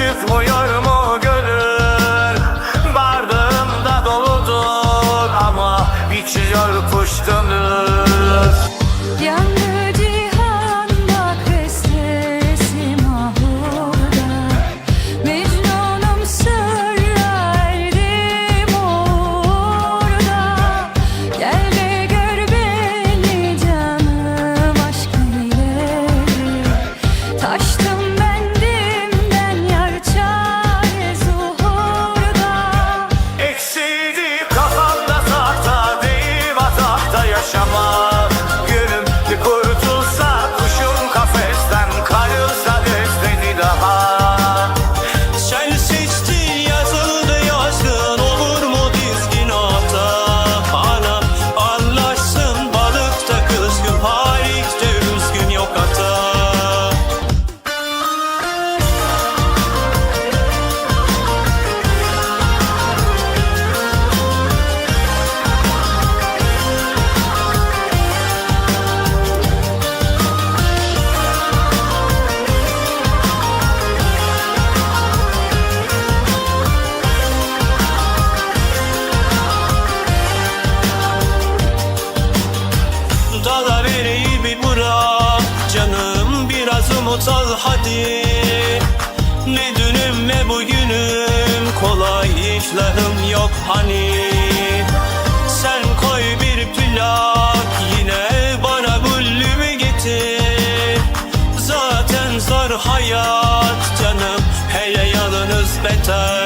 çıkmıyor mu gönül? Bardağım da doludur ama içiyor kuş gönül. Yan Umut al hadi. Ne dünüm ne bugünüm. Kolay işlerim yok hani. Sen koy bir plak Yine bana bullümü getir. Zaten zor hayat canım Hele yalnız beter.